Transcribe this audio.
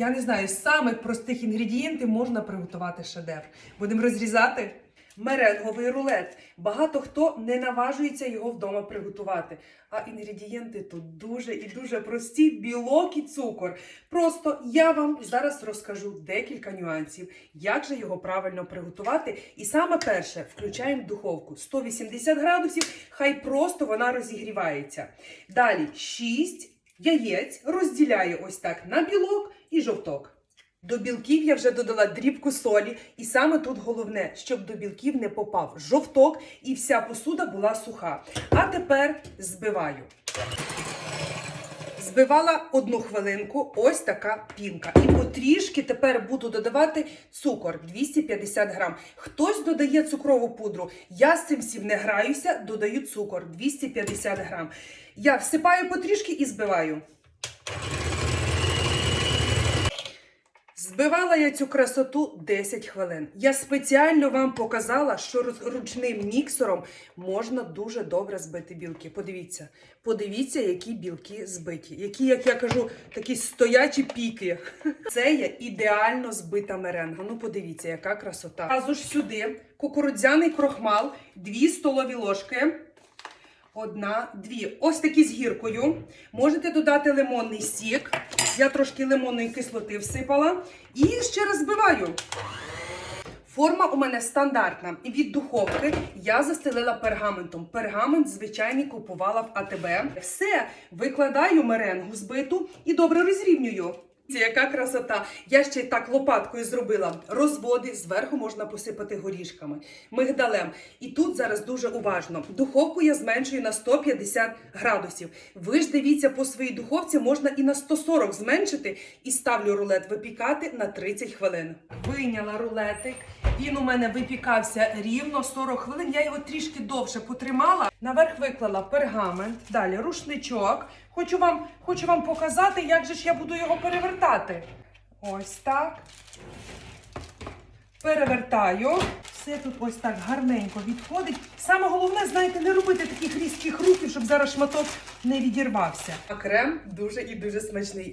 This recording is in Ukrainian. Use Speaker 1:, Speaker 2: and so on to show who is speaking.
Speaker 1: я не знаю, з самих простих інгредієнтів можна приготувати шедевр. Будемо розрізати. Меренговий рулет. Багато хто не наважується його вдома приготувати. А інгредієнти тут дуже і дуже прості: білок і цукор. Просто я вам зараз розкажу декілька нюансів, як же його правильно приготувати. І саме перше, включаємо духовку 180 градусів, хай просто вона розігрівається. Далі 6 яєць розділяю ось так на білок і жовток. До білків я вже додала дрібку солі, і саме тут головне, щоб до білків не попав жовток і вся посуда була суха. А тепер збиваю. Збивала одну хвилинку, ось така пінка. І потрішки тепер буду додавати цукор 250 грам. Хтось додає цукрову пудру. Я з цим всім не граюся, додаю цукор 250 грам. Я всипаю потрішки і збиваю. Збивала я цю красоту 10 хвилин. Я спеціально вам показала, що ручним міксером можна дуже добре збити білки. Подивіться, подивіться, які білки збиті, які, як я кажу, такі стоячі піки. Це є ідеально збита меренга. Ну, подивіться, яка красота. Разу ж сюди кукурудзяний крохмал, 2 столові ложки. Одна, дві. Ось такі з гіркою. Можете додати лимонний сік. Я трошки лимонної кислоти всипала. І ще раз збиваю. Форма у мене стандартна. Від духовки я застелила пергаментом. Пергамент звичайний купувала в АТБ. Все, викладаю меренгу збиту і добре розрівнюю. Яка красота. Я ще й так лопаткою зробила розводи. Зверху можна посипати горішками, мигдалем. І тут зараз дуже уважно. Духовку я зменшую на 150 градусів. Ви ж дивіться по своїй духовці, можна і на 140 зменшити. І ставлю рулет випікати на 30 хвилин. Вийняла рулетик. Він у мене випікався рівно 40 хвилин. Я його трішки довше потримала. Наверх виклала пергамент, далі рушничок. Хочу вам, хочу вам показати, як же ж я буду його перевертати. Ось так. Перевертаю. Все тут ось так гарненько відходить. Саме головне, знаєте, не робити таких різких рухів, щоб зараз шматок не відірвався. А крем дуже і дуже смачний.